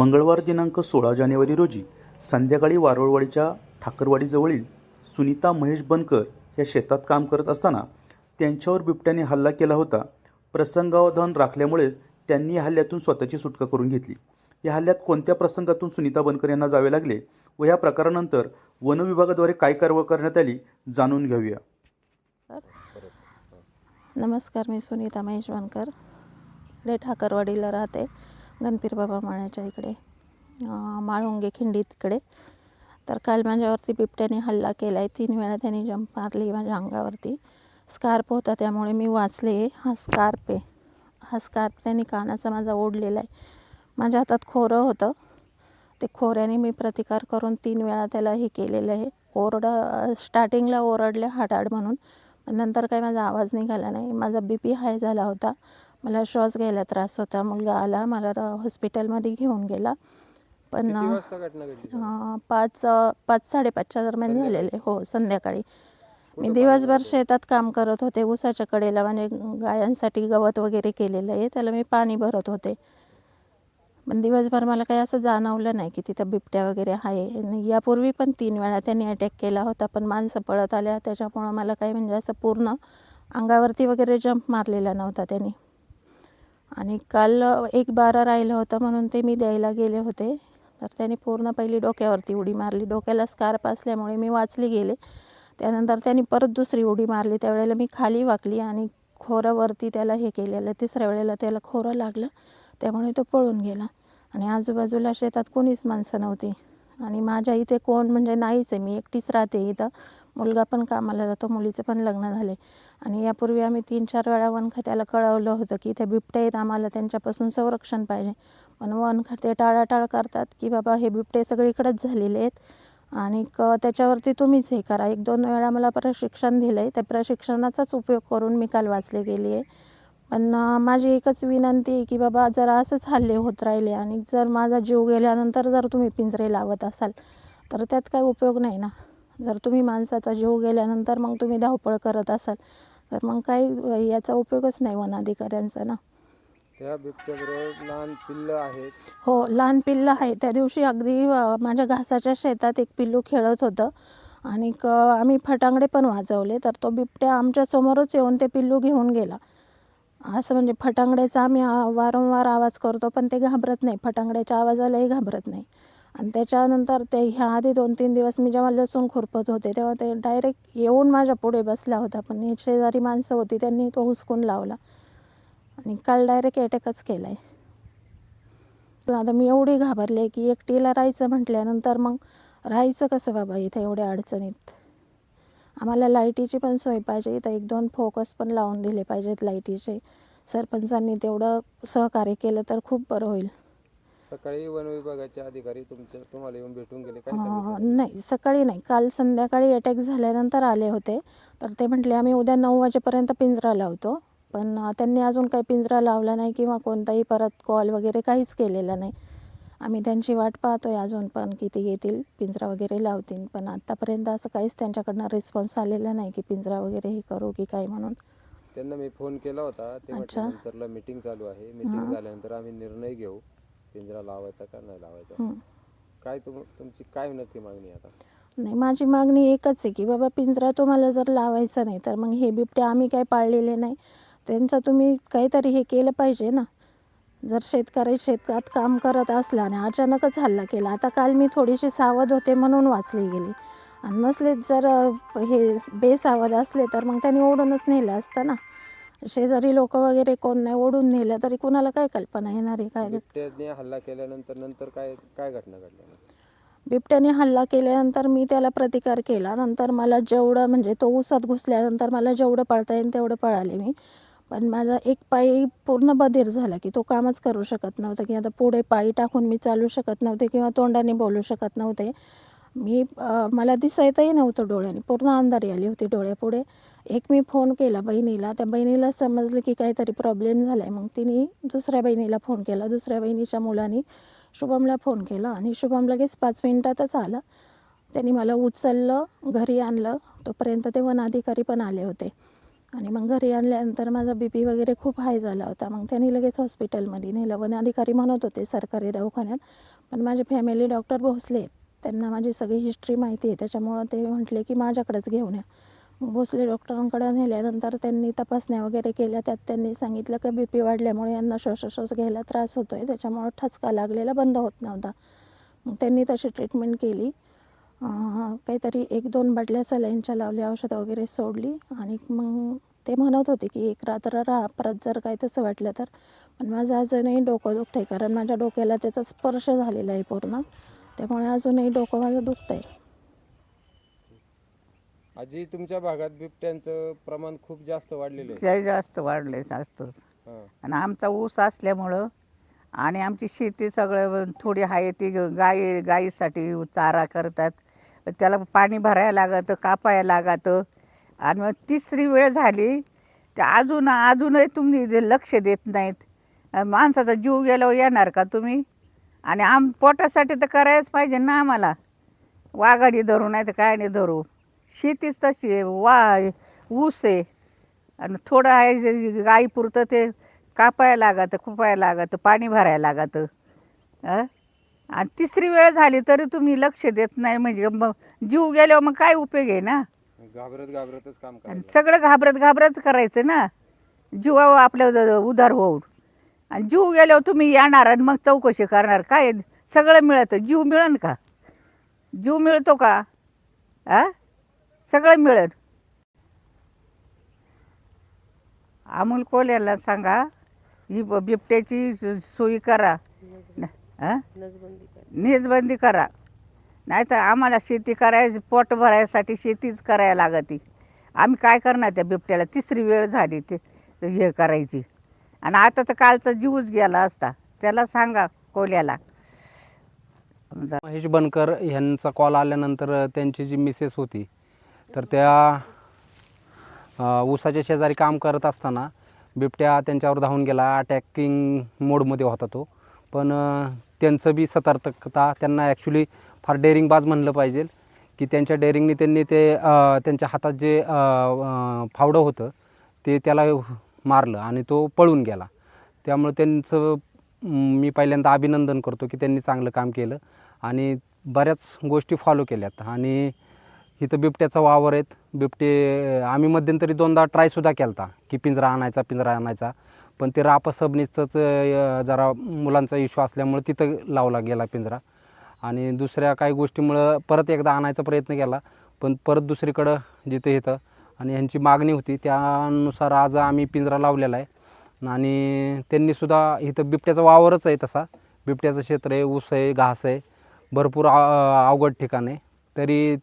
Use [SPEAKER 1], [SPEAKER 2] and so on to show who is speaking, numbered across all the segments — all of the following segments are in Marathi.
[SPEAKER 1] मंगळवार दिनांक सोळा जानेवारी रोजी संध्याकाळी वारुळवाडीच्या ठाकरवाडीजवळील सुनीता महेश बनकर या शेतात काम करत असताना त्यांच्यावर बिबट्याने हल्ला केला होता. प्रसंगावधान राखल्यामुळेच त्यांनी या हल्ल्यातून स्वतःची सुटका करून घेतली. या हल्ल्यात कोणत्या प्रसंगातून सुनीता बनकर यांना जावे लागले व या प्रकारानंतर वन विभागाद्वारे काय कारवाई करण्यात आली जाणून घेऊया.
[SPEAKER 2] नमस्कार मी सुनीता महेश वानकर इकडे ठाकरवाडीला राहते. गणपीर बाबा माळ्याच्या इकडे माळुंगे खिंडी तिकडे. तर काल माझ्यावरती बिबट्याने हल्ला केला आहे तीन वेळा त्यांनी जंप मारली माझ्या अंगावरती. स्कार्प होता त्यामुळे मी वाचले. हा स्कार्प आहे. हा स्कार्प त्यांनी कानाचा माझा ओढलेला आहे माझ्या हातात खोरं होतं. ते खोऱ्याने मी प्रतिकार करून तीन वेळा त्याला हे केलेलं आहे. ओरड स्टार्टिंगला ओरडले हाडाड म्हणून. नंतर काही माझा आवाज निघाला नाही. माझा बी पी हाय झाला होता. मला श्वास घ्यायला त्रास होता. मुलगा आला मला हॉस्पिटलमध्ये घेऊन गेला. पण अं, पाच पाच साडेपाचच्या दरम्यान झालेले. हो संध्याकाळी. मी दिवसभर शेतात काम करत होते. ऊसाच्या कडेला म्हणजे गायांसाठी गवत वगैरे केलेलं आहे. त्याला मी पाणी भरत होते. पण दिवसभर मला काही असं जाणवलं नाही की तिथं बिबट्या वगैरे आहे. आणि यापूर्वी पण तीन वेळा त्यांनी अटॅक केला होता पण माणसं पळत आल्या. त्याच्यामुळं मला काही म्हणजे असं पूर्ण अंगावरती वगैरे जंप मारलेला नव्हता त्यांनी. आणि काल एक बारा राहिलं होतं म्हणून ते मी द्यायला गेले होते. तर त्याने पूर्ण पहिली डोक्यावरती उडी मारली. डोक्याला स्कार्प असल्यामुळे मी वाचली गेले. त्यानंतर त्याने परत दुसरी उडी मारली. त्यावेळेला मी खाली वाकली आणि खोरावरती त्याला हे केलेलं तिसऱ्या वेळेला त्याला खोरं लागलं. त्यामुळे तो पळून गेला. आणि आजूबाजूला शेतात कोणीच माणसं नव्हती. आणि माझ्या इथे कोण म्हणजे नाहीच आहे. मी एकटीच राहते इथं. मुलगा पण कामाला जातो. मुलीचं पण लग्न झाले. आणि यापूर्वी आम्ही तीन चार वेळा वन खात्याला कळवलं होतं की इथे बिबटे आहेत. आम्हाला त्यांच्यापासून संरक्षण पाहिजे. पण वन खाते टाळाटाळ करतात की बाबा हे बिबटे सगळीकडेच झालेले आहेत. आणि क त्याच्यावरती तुम्हीच हे करा. एक दोन वेळा मला प्रशिक्षण दिलं आहे त्या प्रशिक्षणाचाच उपयोग करून मी काल वाचले गेली आहे. पण माझी एकच विनंती आहे की बाबा जर असंच हल्ले होत राहिले आणि जर माझा जीव गेल्यानंतर जर तुम्ही पिंजरे लावत असाल तर त्यात काय उपयोग नाही ना. जर तुम्ही माणसाचा जीव गेल्यानंतर मग तुम्ही धावपळ करत असाल तर मग काही याचा उपयोगच नाही वन अधिकाऱ्यांचा ना.
[SPEAKER 3] त्या बिबट्याबरोबर लहान पिल्लं आहेत.
[SPEAKER 2] हो लहान पिल्लं आहे त्या दिवशी अगदी माझ्या घासाच्या शेतात एक पिल्लू खेळत होतं आणि आम्ही फटांगडे पण वाजवले तर तो बिबट्या आमच्या समोरच येऊन ते पिल्लू घेऊन गेला. असं म्हणजे फटांगड्याचा आम्ही वारंवार आवाज करतो पण ते घाबरत नाही. फटांगड्याच्या आवाजालाही घाबरत नाही. आणि त्याच्यानंतर ते ह्या आधी दोन तीन दिवस मी जेव्हा लसूण खुरपत होते तेव्हा ते डायरेक्ट येऊन माझ्या पुढे बसला होता. पण ही शेजारी माणसं होती त्यांनी तो हुसकून लावला. आणि काल डायरेक्ट अटॅकच केला आहे पण आता मी एवढी घाबरले की एकटीला राहायचं म्हटल्यानंतर मग राहायचं कसं बाबा इथं एवढ्या अडचणीत? आम्हाला लाईटीची पण सोय पाहिजे. इथं एक दोन फोकस पण लावून दिले पाहिजेत लाईटीचे. सरपंचांनी तेवढं सहकार्य केलं तर खूप बरं होईल.
[SPEAKER 3] सकाळी वन विभागाचे अधिकारी तुमच्या तुम्हाला येऊन भेटून गेले काय
[SPEAKER 2] अं,
[SPEAKER 3] सांगितलं
[SPEAKER 2] नाही सकाळी नाही. काल संध्याकाळी अटॅक झाल्यानंतर आले होते. तर ते म्हटले आम्ही उद्या नऊ वाजेपर्यंत पिंजरा लावतो. पण अं, त्यांनी अजून काही पिंजरा लावला नाही किंवा कोणताही परत कॉल वगैरे काहीच केलेला नाही. आम्ही त्यांची वाट पाहतोय अजून पण किती येतील पिंजरा वगैरे लावतील. पण आत्तापर्यंत असं काहीच त्यांच्याकडनं रिस्पॉन्स आलेला नाही की पिंजरा वगैरे हे करू की काय म्हणून.
[SPEAKER 3] त्यांना मी फोन केला होता. ते
[SPEAKER 2] अच्छा.
[SPEAKER 3] म्हटलं मीटिंग चालू आहे. मीटिंग झाल्यानंतर आम्ही निर्णय घेऊ. पिंजरा लावायचा का नाही लावायचा.
[SPEAKER 2] हं.
[SPEAKER 3] काय तुम तुमची काय नक्की मागणी आहे आता?
[SPEAKER 2] नाही माझी मागणी एकच आहे की बाबा पिंजरा तुम्हाला जर लावायचा नाही तर मग हे बिबटे आम्ही काय पाळलेले नाही. त्यांचं तुम्ही काहीतरी हे केलं पाहिजे ना. जर शेतकरी शेतात काम करत असला आणि अचानकच हल्ला केला आता काल मी थोडीशी सावध होते म्हणून वाचली गेली. आणि नसले जर हे बेसावध असले तर मग त्यांनी ओढूनच नेलं असतं ना. शेजारी लोक वगैरे कोण नाही ओढून नेलं तरी कोणाला काय कल्पना येणार आहे? काय
[SPEAKER 3] हल्ला केल्यानंतर नंतर काय काय घटना घडल्या
[SPEAKER 2] बिबट्याने हल्ला केल्यानंतर मी त्याला प्रतिकार केला. नंतर मला जेवढं म्हणजे तो उसात घुसल्यानंतर मला जेवढं पळता येईल तेवढं पळाले मी. पण माझा एक पायी पूर्ण बधीर झाला की तो कामच करू शकत नव्हता की आता पुढे पायी टाकून मी चालू शकत नव्हते किंवा तोंडाने बोलू शकत नव्हते. मी मला दिसायतही नव्हतं डोळ्याने. पूर्ण अंधारी आली होती डोळ्यापुढे. एक मी फोन केला बहिणीला. त्या बहिणीला समजलं की काहीतरी प्रॉब्लेम झाला आहे मग तिने दुसऱ्या बहिणीला फोन केला. दुसऱ्या बहिणीच्या मुलाने शुभमला फोन केला आणि शुभम लगेच पाच मिनिटातच आला. त्यांनी मला उचललं घरी आणलं. तोपर्यंत ते वन अधिकारी पण आले होते. आणि मग घरी आणल्यानंतर माझा बी पी वगैरे खूप हाय झाला होता. मग त्यांनी लगेच हॉस्पिटलमध्ये नेलं. वन अधिकारी म्हणत होते सरकारी दवाखान्यात. पण माझे फॅमिली डॉक्टर भोसले. त्यांना माझी सगळी हिस्ट्री माहिती आहे. त्याच्यामुळं ते म्हटले की माझ्याकडेच घेऊन या. भोसले डॉक्टरांकडे नेल्यानंतर त्यांनी तपासण्या वगैरे केल्या. त्यात त्यांनी सांगितलं की बी पी वाढल्यामुळे यांना श्वासोश्वास घ्यायला त्रास होतो आहे त्याच्यामुळं ठसका लागलेला बंद होत नव्हता. मग त्यांनी तशी ट्रीटमेंट केली. काहीतरी एक दोन बाटल्या सलाईनच्या लावल्या औषधं वगैरे सोडली आणि मग ते म्हणत होते की एक रात्र राहा परत जर काही तसं वाटलं तर. पण माझं अजूनही डोकं दुखतं आहे कारण माझ्या डोक्याला त्याचा स्पर्श झालेला आहे पूर्ण. त्यामुळे अजूनही डोकं माझं दुखतं आहे
[SPEAKER 3] आजी तुमच्या भागात बिबट्यांचं प्रमाण खूप जास्त वाढलेलं आहे.
[SPEAKER 4] लय जास्त वाढले जास्तच
[SPEAKER 3] हां.
[SPEAKER 4] आणि आमचा ऊस असल्यामुळं आणि आमची शेती सगळं थोडी आहे ती गाई गाईसाठी चारा करतात. त्याला पाणी भरायला लागतं कापायला लागतं. आणि मग तिसरी वेळ झाली तर अजून अजूनही तुम्ही लक्ष देत नाहीत. माणसाचा जीव गेल्यावर येणार का तुम्ही? आणि आम पोटासाठी तर करायच पाहिजे ना आम्हाला. वाघाडी धरू नाही तर काय नाही धरू. शेतीच तशी आहे वा ऊस आहे. आणि थोडं आहे गाईपुरतं ते कापायला लागतं खुपायला लागतं पाणी भरायला लागतं. आणि तिसरी वेळ झाली तरी तुम्ही लक्ष देत नाही म्हणजे मग जीव गेल्यावर मग काय उपयोग आहे ना?
[SPEAKER 3] घाबरत घाबरतच काम
[SPEAKER 4] आणि
[SPEAKER 3] करायचं.
[SPEAKER 4] सगळं घाबरत घाबरत करायचं ना? जीवावर आपल्या उधार होऊन. आणि जीव गेल्यावर तुम्ही येणार आणि मग चौकशी करणार. काय सगळं मिळतं. जीव मिळन का? जीव मिळतो का? आ? सगळं मिळेल अमोल कोल्याला सांगा ही ब- बिबट्याची स- सोयी करा. न- आ? नेजबंदी करा. नाही तर आम्हाला शेती करायची पोट भरायसाठी शेतीच करायला लागती. आम्ही काय करणार त्या बिबट्याला? तिसरी वेळ झाली ते हे करायची. आणि आता तर कालचा जीवच गेला असता. त्याला सांगा कोल्याला.
[SPEAKER 5] महेश बनकर यांचा कॉल आल्यानंतर त्यांची जी मिसेस होती तर त्या ऊसाच्या शेजारी काम करत असताना बिबट्या त्यांच्यावर धावून गेला. अटॅकिंग मोडमध्ये होता तो. पण त्यांचं बी सतर्कता त्यांना ॲक्च्युली फार डेअरिंगबाज म्हणलं पाहिजे की त्यांच्या डेअरिंगने त्यांनी ते त्यांच्या हातात जे फावडं होतं ते त्याला मारलं आणि तो पळून गेला. त्यामुळे त्यांचं मी पहिल्यांदा अभिनंदन करतो की त्यांनी चांगलं काम केलं आणि बऱ्याच गोष्टी फॉलो केल्यात. आणि इथं बिबट्याचा वावर आहेत. बिबटे आम्ही मध्यंतरी दोनदा ट्रायसुद्धा केला होता की पिंजरा आणायचा पिंजरा आणायचा. पण ते राप सबनीचंच जरा मुलांचा इश्यू असल्यामुळे तिथं लावला गेला पिंजरा. आणि दुसऱ्या काही गोष्टीमुळं परत एकदा आणायचा प्रयत्न केला पण परत दुसरीकडं जिथं येतं आणि ह्यांची मागणी होती त्यानुसार आज आम्ही पिंजरा लावलेला आहे. आणि त्यांनीसुद्धा इथं बिबट्याचा वावरच आहे तसा. बिबट्याचं क्षेत्र आहे ऊस आहे घास आहे भरपूर अवघड ठिकाण आहे. तरी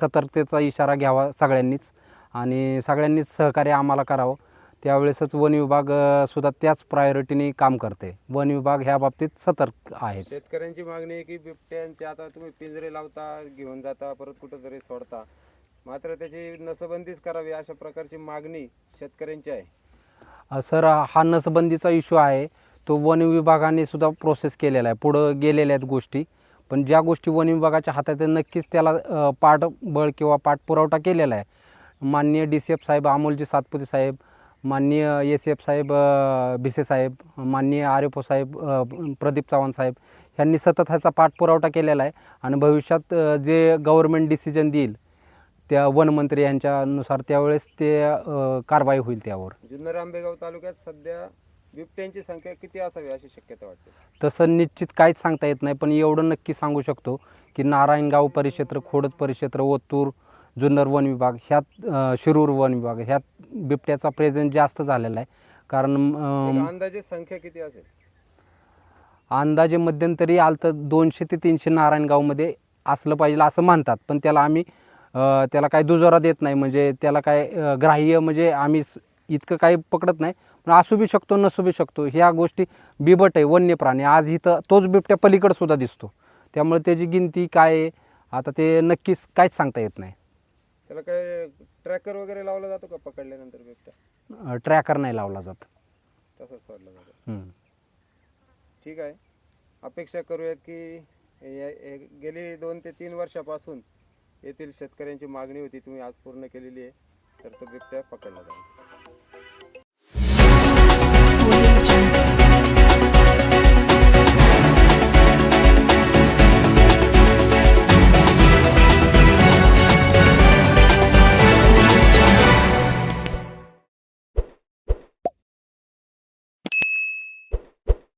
[SPEAKER 5] सतर्कतेचा इशारा घ्यावा सगळ्यांनीच आणि सगळ्यांनीच सहकार्य आम्हाला करावं. त्यावेळेसच वन विभाग अ, सुद्धा त्याच प्रायोरिटीने काम करते वन विभाग ह्या बाबतीत सतर्क आहे
[SPEAKER 3] शेतकऱ्यांची मागणी आहे की बिबट्यांचे आता तुम्ही पिंजरे लावता घेऊन जाता परत कुठंतरी सोडता. मात्र त्याची नसबंदीच करावी अशा प्रकारची मागणी शेतकऱ्यांची आहे.
[SPEAKER 5] अ, सर हा नसबंदीचा इश्यू आहे. तो वन विभागाने सुद्धा प्रोसेस केलेला आहे. पुढं गेलेल्या आहेत गोष्टी. पण ज्या गोष्टी वन विभागाच्या हातात आहेत नक्कीच त्याला अ, पाठबळ किंवा पाठपुरवठा केलेला आहे. माननीय डी सी एफ साहेब अमोलजी सातपुते साहेब माननीय एस एफ साहेब भिसे साहेब माननीय आर एफ ओ साहेब प्रदीप चव्हाण साहेब यांनी सतत ह्याचा पाठपुरवठा केलेला आहे आणि भविष्यात जे गव्हर्मेंट डिसिजन देईल त्या वनमंत्री यांच्यानुसार त्यावेळेस ते कारवाई होईल त्यावर.
[SPEAKER 3] जुन्नर आंबेगाव तालुक्यात सध्या बिबट्यांची संख्या किती असावी अशी शक्यता वाटते?
[SPEAKER 5] तसं निश्चित काहीच सांगता येत नाही पण एवढं नक्की सांगू शकतो की नारायणगाव परिक्षेत्र खोडद परिक्षेत्र ओतूर जुन्नर वन विभाग ह्यात शिरूर वन विभाग ह्यात बिबट्याचा प्रेझेंट जास्त झालेला आहे. कारण
[SPEAKER 3] अंदाजे संख्या किती असेल?
[SPEAKER 5] अंदाजे मध्यंतरी आलं तर दोनशे ते तीनशे नारायणगावमध्ये असलं पाहिजे असं म्हणतात. पण त्याला आम्ही त्याला काही दुजोरा देत नाही. म्हणजे त्याला काय ग्राह्य म्हणजे आम्ही इतकं काही पकडत नाही. पण असू बी शकतो नसू बी शकतो ह्या गोष्टी बिबट आहे वन्य प्राणी आज इथं तोच बिबट्या पलीकडे सुद्धा दिसतो. त्यामुळे त्याची गिनती काय आहे आता ते नक्कीच काहीच सांगता येत नाही.
[SPEAKER 3] त्याला काय ट्रॅकर वगैरे लावला जातो का पकडल्यानंतर बिबट्या?
[SPEAKER 5] ट्रॅकर नाही लावला जात.
[SPEAKER 3] तसंच सोडला जातो.
[SPEAKER 5] हम्म.
[SPEAKER 3] ठीक आहे. अपेक्षा करूयात की या- हे- गेली दोन ते तीन वर्षापासून येथील शेतकऱ्यांची मागणी होती तुम्ही आज पूर्ण केलेली आहे तर तो बिबट्या पकडला जाईल.